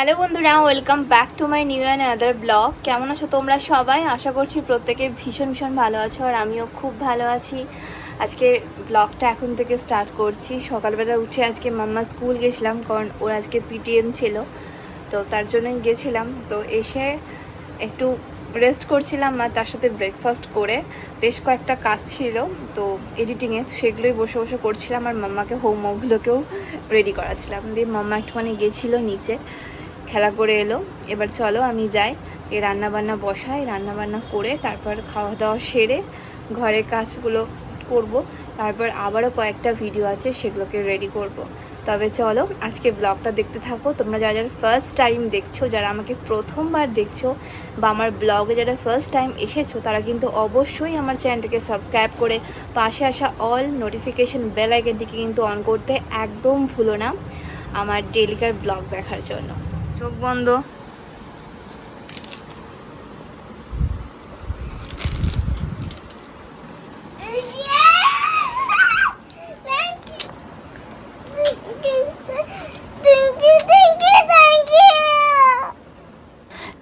Hello বন্ধুরা, welcome back to my new and other blog. কেমন আছো তোমরা সবাই? আশা করছি প্রত্যেকে ভীষণ ভীষণ ভালো আছো আর আমিও খুব ভালো আছি। আজকে ব্লগটা এখন থেকে স্টার্ট করছি। সকালবেলা উঠে আজকে মাম্মা স্কুল গেছিলাম, কারণ ওর আজকে পিটিএম ছিল, তো তার জন্যই গেছিলাম। তো এসে একটু রেস্ট করছিলাম আর তার সাথে ব্রেকফাস্ট করে বেশ কয়েকটা কাজ ছিল, তো এডিটিংয়ে সেগুলোই বসে বসে করছিলাম আর মাম্মাকে হোমওয়ার্কগুলোকেও রেডি করাছিলাম। দিয়ে মাম্মা একটুখানি গেছিল নিচে। খেলা করে এলো। এবার চলো আমি যাই। এই রান্নাবান্না বসাই, রান্নাবান্না করে তারপর খাওয়া দাওয়া সেরে ঘরের কাজগুলো করব। তারপর আবারও কয়েকটা ভিডিও আছে সেগুলোকে রেডি করব। তবে চলো আজকে ব্লগটা দেখতে থাকো। তোমরা যারা যারা ফার্স্ট টাইম দেখছ, যারা আমাকে প্রথমবার দেখছ বা আমার ব্লগে যারা ফার্স্ট টাইম এসেছ, তারা কিন্তু অবশ্যই আমার চ্যানেলটাকে সাবস্ক্রাইব করে পাশে আসা অল নোটিফিকেশন বেল আইকনটিকে কিন্তু অন করতে একদম ভুলো না আমার ডেলিকার ব্লগ দেখার জন্য। চোখ বন্ধ।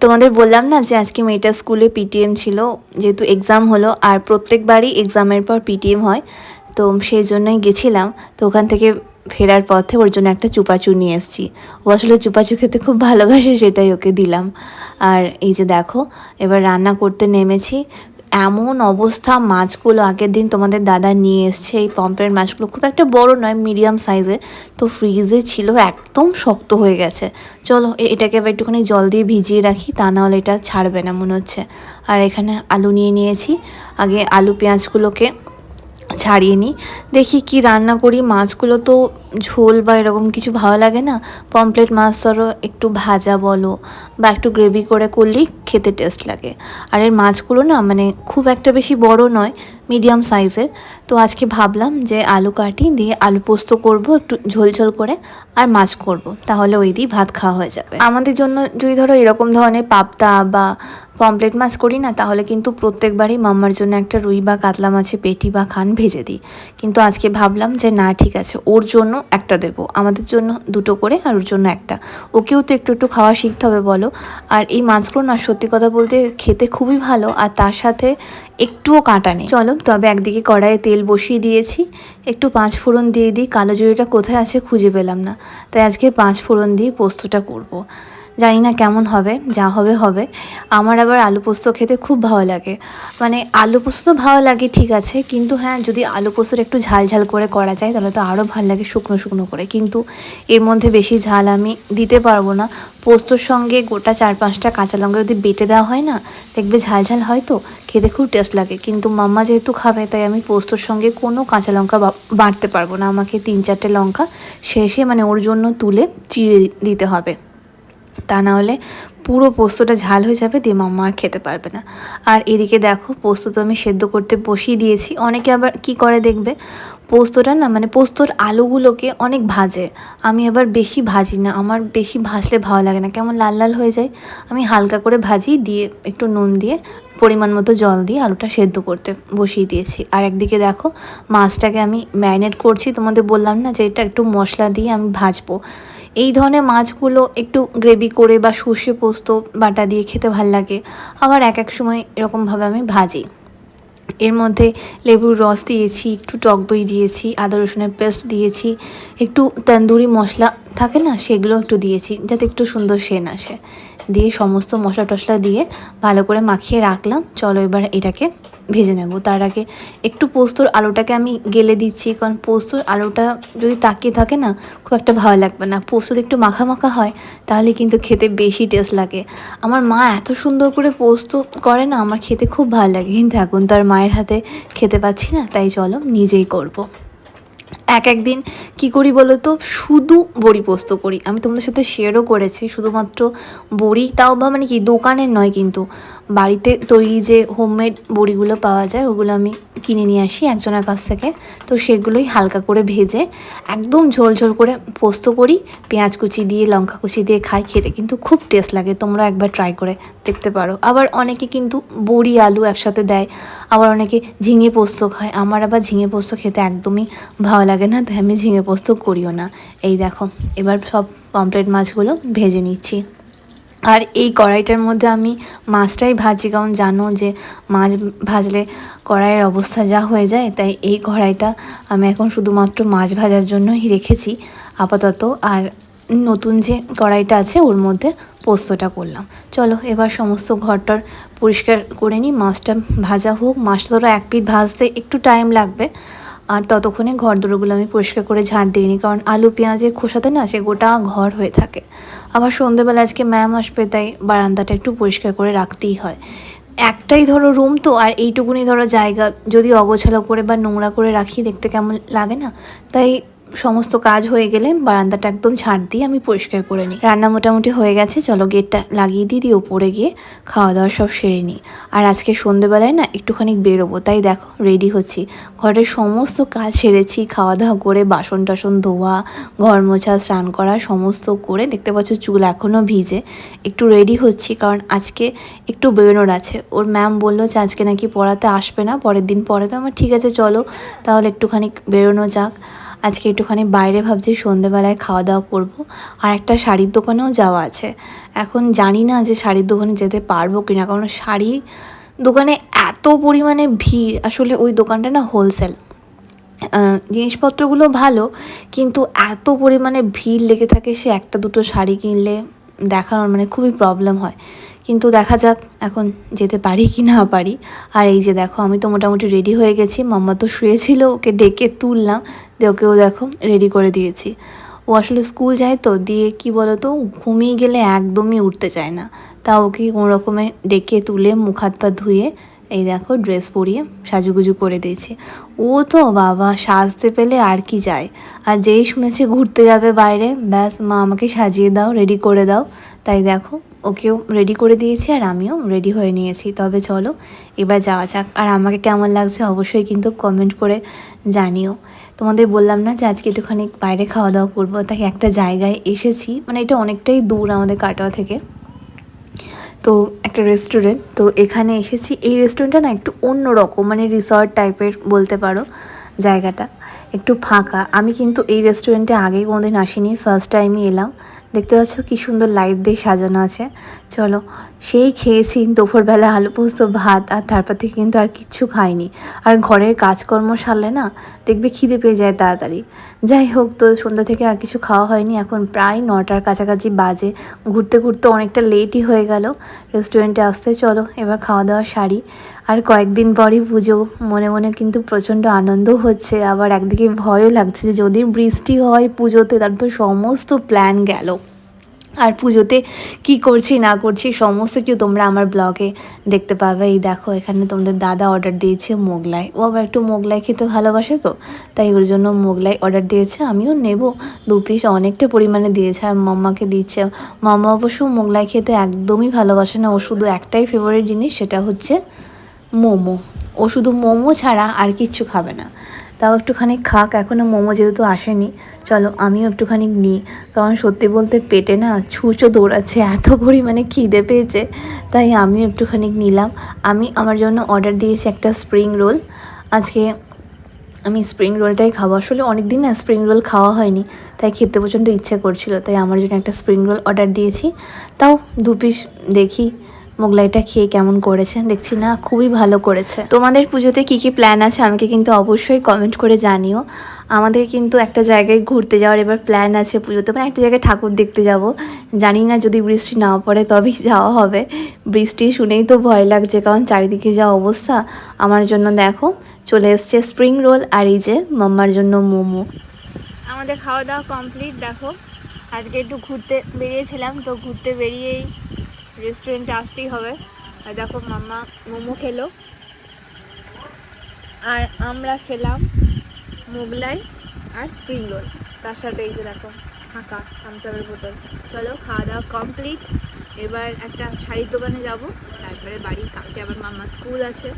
তোমাদের বললাম না যে আজকে মেয়েটা স্কুলে পিটিএম ছিল, যেহেতু এক্সাম হলো, আর প্রত্যেকবারই এক্সামের পর পিটিএম হয়, তো সেই জন্যই গেছিলাম। তো ওখান থেকে ফেরার পথে ওর জন্য একটা চুপাচু নিয়ে এসেছি। ও আসলে চুপাচু খেতে খুব ভালোবাসে, সেটাই ওকে দিলাম। আর এই যে দেখো, এবার রান্না করতে নেমেছি। এমন অবস্থা, মাছগুলো আগের দিন তোমাদের দাদা নিয়ে এসছে। এই পম্পের মাছগুলো খুব একটা বড় নয়, মিডিয়াম সাইজের। তো ফ্রিজে ছিল, একদম শক্ত হয়ে গেছে। চলো এটাকে এবার একটুখানি জল দিয়ে ভিজিয়ে রাখি, তা নাহলে এটা ছাড়বে না, মনে হচ্ছে। আর এখানে আলু নিয়ে নিয়েছি। আগে আলু, পেঁয়াজগুলোকে ছাড়িয়ে নিই দেখি কি রান্না করি। মাছগুলো তো ঝোল বা এরকম কিছু ভালো লাগে না। পমপ্লেট মাছ ধরো, একটু ভাজা বলো বা একটু গ্রেভি করে করলেই খেতে টেস্ট লাগে। আর এর মাছগুলো না মানে খুব একটা বেশি বড় নয়, মিডিয়াম সাইজের। তো আজকে ভাবলাম যে আলু কাটি দিয়ে আলু পোস্ত করব, একটু ঝোল ঝোল করে আর মাছ করব। তাহলে ওই দিয়ে ভাত খাওয়া হয়ে যাবে। আমাদের জন্য যদি ধরো এরকম ধরনের পাবদা বা পমপ্লেট মাছ করি না, তাহলে কিন্তু প্রত্যেকবারই মাম্মার জন্য একটা রুই বা কাতলা মাছের পেটি বা খান ভেজে দিই। কিন্তু আজকে ভাবলাম যে না, ঠিক আছে, ওর জন্য একটা দেবো। আমাদের জন্য দুটো করে আর ওর জন্য একটা। ওকেও তো একটু একটু খাওয়া শিখতে হবে, বলো। আর এই মাছগুলো না, সত্যি কথা বলতে খেতে খুবই ভালো, আর তার সাথে একটুও কাঁটা নেই। চলো, তবে একদিকে কড়াইয়ে তেল বসিয়ে দিয়েছি। একটু পাঁচ ফোড়ন দিয়ে দিই। কালো জুড়িটা কোথায় আছে খুঁজে পেলাম না। তাই আজকে পাঁচ ফোড়ন দিয়ে পোস্তটা করব। জানি না কেমন হবে, যা হবে হবে। আমার আবার আলু পোস্ত খেতে খুব ভালো লাগে। মানে আলু পোস্ত তো ভালো লাগে, ঠিক আছে। কিন্তু হ্যাঁ যদি আলু পোস্তটা একটু ঝাল ঝাল করে করা যায়, তাহলে তো আরও ভালো লাগে শুকনো শুকনো করে। কিন্তু এর মধ্যে বেশি ঝাল আমি দিতে পারব না। পোস্তর সঙ্গে গোটা চার পাঁচটা কাঁচা লঙ্কা যদি বেটে দেওয়া হয় না, দেখবে ঝাল ঝাল হয় তো, খেতে খুব টেস্ট লাগে। কিন্তু মাম্মা যেহেতু খাবে, তাই আমি পোস্তর সঙ্গে কোনো কাঁচা লঙ্কা বা- বাটতে পারব না। আমাকে তিন চারটে লঙ্কা শেষে মানে ওর জন্য তুলে চিড়ে দিতে হবে। তা না হলে পুরো পোস্তটা ঝাল হয়ে যাবে দিয়ে মাম্মা আর খেতে পারবে না। আর এদিকে দেখো, পোস্ত তো আমি সেদ্ধ করতে বসিয়ে দিয়েছি। অনেকে আবার কি করে দেখবে, পোস্তটা না মানে পোস্তর আলুগুলোকে অনেক ভাজে। আমি আবার বেশি ভাজি না, আমার বেশি ভাজলে ভালো লাগে না। কেমন লাল লাল হয়ে যায়, আমি হালকা করে ভাজি দিয়ে একটু নুন দিয়ে, পরিমাণ মতো জল দিয়ে আলুটা সেদ্ধ করতে বসিয়ে দিয়েছি। আর একদিকে দেখো, মাছটাকে আমি ম্যারিনেট করছি। তোমাদের বললাম না যে এটা একটু মশলা দিয়ে আমি ভাজবো। এই ধরনের মাছগুলো একটু গ্রেভি করে বা সর্ষে পোস্ত বাটা দিয়ে খেতে ভালো লাগে। আবার এক এক সময় এরকমভাবে আমি ভাজি। এর মধ্যে লেবুর রস দিয়েছি, একটু টক দই দিয়েছি, আদা রসুনের পেস্ট দিয়েছি, একটু তন্দুরি মশলা থাকে না সেগুলো একটু দিয়েছি যাতে একটু সুন্দর সেন আসে। দিয়ে সমস্ত মশলা টশলা দিয়ে ভালো করে মাখিয়ে রাখলাম। চলো এবার এটাকে ভেজে নেব। তার আগে একটু পোস্তর আলুটাকে আমি গেলে দিচ্ছি, কারণ পোস্তর আলুটা যদি তাকিয়ে থাকে না, খুব একটা ভালো লাগবে না। পোস্ত একটু মাখা মাখা হয়, তাহলে কিন্তু খেতে বেশি টেস্ট লাগে। আমার মা এত সুন্দর করে পোস্ত করে না, আমার খেতে খুব ভালো লাগে। কিন্তু এখন তার মায়ের হাতে খেতে পাচ্ছি না, তাই চলো নিজেই করব। এক একদিন কি করি বলো তো? শুধু বড়ি পোস্ত করি। আমি তোমাদের সাথে শেয়ারও করেছি, শুধুমাত্র বড়ি। তাও বা মানে কি, দোকানের নয় কিন্তু। বাড়িতে তৈরি যে হোমমেড বড়িগুলো পাওয়া যায়, ওগুলো আমি কিনে নিয়ে আসি একজনের কাছ থেকে। তো সেগুলোই হালকা করে ভেজে একদম ঝোল ঝোল করে পোস্ত করি, পেঁয়াজ কুচি দিয়ে, লঙ্কা কুচি দিয়ে খাই, খেতে কিন্তু খুব টেস্ট লাগে। তোমরা একবার ট্রাই করে দেখতে পারো। আবার অনেকে কিন্তু বড়ি, আলু একসাথে দেয়, আবার অনেকে ঝিঙে পোস্ত খায়। আমার আবার ঝিঙে পোস্ত খেতে একদমই ভালো লাগে না, তাই আমি ঝিঙে পোস্ত করিও না। এই দেখো, এবার সব পমপ্লেট মাছগুলো ভেজে নিচ্ছি। আর এই কড়াইটার মধ্যে আমি মাছটাই ভাজি, কারণ জানো যে মাছ ভাজলে কড়াইয়ের অবস্থা যা হয়ে যায়, তাই এই কড়াইটা আমি এখন শুধুমাত্র মাছ ভাজার জন্যই রেখেছি। আপাতত আর নতুন যে কড়াইটা আছে, ওর মধ্যে পোস্তটা করলাম। চলো, এবার সমস্ত ঘরটার পরিষ্কার করে নিই। মাছটা ভাজা হোক, মাছটা ধরো এক পিঠ ভাজতে একটু টাইম লাগবে। আর ততক্ষণে ঘর দোরগুলো আমি পরিষ্কার করে ঝাড় দিইনি কারণ আলু পেঁয়াজের খোসাতে না সে গোটা ঘর হয়ে থাকে। আবার সন্ধেবেলা আজকে ম্যাম আসবে, তাই বারান্দাটা একটু পরিষ্কার করে রাখতেই হয়। একটাই ধরো রুম তো, আর এইটুকুনি ধরো জায়গা। যদি অগোছালো করে বা নোংরা করে রাখি, দেখতে কেমন লাগে না? তাই সমস্ত কাজ হয়ে গেলে বারান্দাটা একদম ঝাড় দিয়ে আমি পরিষ্কার করে নিই। রান্না মোটামুটি হয়ে গেছে, চলো গেটটা লাগিয়ে দিয়ে দিয়ে ওপরে গিয়ে খাওয়া দাওয়া সব সেরে নিই। আর আজকে সন্ধেবেলায় না একটুখানি বেরোবো, তাই দেখো রেডি হচ্ছি। ঘরের সমস্ত কাজ সেরেছি খাওয়া দাওয়া করে বাসন টাসন ধোয়া, ঘর মোছা, স্নান করা সমস্ত করে দেখতে পাচ্ছ চুল এখনও ভিজে। একটু রেডি হচ্ছি কারণ আজকে একটু বেরোনোর আছে। ওর ম্যাম বলল যে আজকে নাকি পড়াতে আসবে না, পরের দিন পড়াবে। আমার ঠিক আছে, চলো তাহলে একটুখানি বেরোনো যাক। আজকে একটুখানি বাইরে ভাবছি, সন্ধেবেলায় খাওয়া দাওয়া করব। আর একটা শাড়ির দোকানেও যাওয়া আছে। এখন জানি না যে শাড়ির দোকানে যেতে পারব কিনা, কারণ শাড়ি দোকানে এত পরিমাণে ভিড়। আসলে ওই দোকানটা না হোলসেল জিনিসপত্রগুলো ভালো, কিন্তু এত পরিমাণে ভিড় লেগে থাকে সে একটা দুটো শাড়ি কিনলে দেখানোর মানে খুবই প্রবলেম হয়। কিন্তু দেখা যাক এখন যেতে পারি কি না পারি। আর এই যে দেখো, আমি তো মোটামুটি রেডি হয়ে গেছি। মাম্মা তো শুয়েছিল, ওকে ডেকে তুললাম। দিয়ে ওকেও দেখো রেডি করে দিয়েছি। ও আসলে স্কুল যায় তো, দিয়ে কি বলতো, ঘুমিয়ে গেলে একদমই উঠতে চায় না। তা ওকে কোনো রকমে ডেকে তুলে মুখ হাত পা ধুয়ে, এই দেখো ড্রেস পরিয়ে সাজুগুজু করে দিয়েছি। ও তো বাবা, সাজতে পেলে আর কি যায়? আর যেই শুনেছে ঘুরতে যাবে বাইরে, ব্যাস, মা আমাকে সাজিয়ে দাও রেডি করে দাও। তাই দেখো, ওকেও রেডি করে দিয়েছি আর আমিও রেডি হয়ে নিয়েছি। তবে চলো, এবার যাওয়া যাক। আর আমাকে কেমন লাগছে অবশ্যই কিন্তু কমেন্ট করে জানিও। তোমাদের বললাম না যে আজকে একটুখানি বাইরে খাওয়া দাওয়া করব, তাই একটা জায়গায় এসেছি। মানে এটা অনেকটাই দূর আমাদের কাটোয়া থেকে। তো একটা রেস্টুরেন্ট তো এখানে এসেছি। এই রেস্টুরেন্টটা না একটু অন্য রকম মানে রিসর্ট টাইপের বলতে পারো জায়গাটা। একটু ফাঁকা। আমি কিন্তু এই রেস্টুরেন্টে আগেই কোনোদিন আসিনি ফার্স্ট টাইমই এলাম। দেখতে পাচ্ছ কি সুন্দর লাইট দিয়ে সাজানো আছে। চলো, সেই খেয়েছি দুপুরবেলা আলু পোস্ত, ভাত, আর তারপর থেকে কিন্তু আর কিচ্ছু খাইনি। আর ঘরের কাজকর্ম সারলে না, দেখবে খিদে পেয়ে যায় তাড়াতাড়ি। যাই হোক, তো সন্ধ্যা থেকে আর কিছু খাওয়া হয়নি। এখন প্রায় নটার কাছাকাছি বাজে। ঘুরতে ঘুরতে অনেকটা লেটই হয়ে গেল। রেস্টুরেন্টে আসতে চলো, এবার খাওয়া দাওয়া সারি। আর কয়েকদিন পরই পুজো। মনে মনে কিন্তু প্রচণ্ড আনন্দ হচ্ছে। আবার একদিকে ভয়ও লাগছে যে যদি বৃষ্টি হয় পুজোতে তার তো সমস্ত প্ল্যান গেল। আর পুজোতে কি করছি, না করছি, সমস্ত কিছু তোমরা আমার ব্লগে দেখতে পাবে। এই দেখো, এখানে তোমাদের দাদা অর্ডার দিয়েছে মোগলাই। ও আবার একটু মোগলাই খেতে ভালোবাসে তো, তাই ওর জন্য মোগলাই অর্ডার দিয়েছে। আমিও নেব, দু পিস অনেকটা পরিমাণে দিয়েছে। আর মাম্মাকে দিচ্ছে, মাম্মা অবশ্য মোগলাই খেতে একদমই ভালোবাসে না। ও শুধু একটাই ফেভারিট জিনিস, সেটা হচ্ছে মোমো। ও শুধু মোমো ছাড়া আর কিচ্ছু খাবে না। তাও একটুখানি খাক এখনও মোমো যেহেতু আসেনি, চলো আমিও একটুখানি নিই। কারণ সত্যি বলতে পেটে না ছুঁচো দৌড়াচ্ছে, এত পরিমাণে খিদে পেয়েছে, তাই আমিও একটুখানি নিলাম। আমি আমার জন্য অর্ডার দিয়েছি একটা স্প্রিং রোল আজকে আমি স্প্রিং রোলটাই খাব। আসলে অনেক দিন না স্প্রিং রোল খাওয়া হয়নি, তাই খেতে প্রচণ্ড ইচ্ছে করছিল, তাই আমার জন্য একটা স্প্রিং রোল অর্ডার দিয়েছি। তাও দু পিস দেখি মোগলাইটা খেয়ে কেমন করেছে দেখছি না, খুবই ভালো করেছে। তোমাদের পুজোতে কি কি প্ল্যান আছে আমাকে কিন্তু অবশ্যই কমেন্ট করে জানিও। আমাদের কিন্তু একটা জায়গায় ঘুরতে যাওয়ার এবার প্ল্যান আছে পুজোতে মানে একটা জায়গায় ঠাকুর দেখতে যাব। জানি না যদি বৃষ্টি না পড়ে তবেই যাওয়া হবে। বৃষ্টি শুনেই তো ভয় লাগছে, কারণ চারিদিকে যা অবস্থা। আমার জন্য দেখো, চলে এসছে স্প্রিং রোল আর এই যে মাম্মার জন্য মোমো। আমাদের খাওয়া দাওয়া কমপ্লিট দেখো। আজকে একটু ঘুরতে বেরিয়েছিলাম, তো ঘুরতে বেরিয়েই রেস্টুরেন্টে আসতেই হবে। আর দেখো মাম্মা মোমো খেলো। আর আমরা খেলাম মোগলাই আর স্প্রিং রোল তার সাথে এই যে দেখো ফাঁকা থামসাপের বোতল। চলো খাওয়া দাওয়া কমপ্লিট এবার একটা শাড়ির দোকানে যাব। তারপরে বাড়ি, কালকে আবার মাম্মা স্কুল আছে।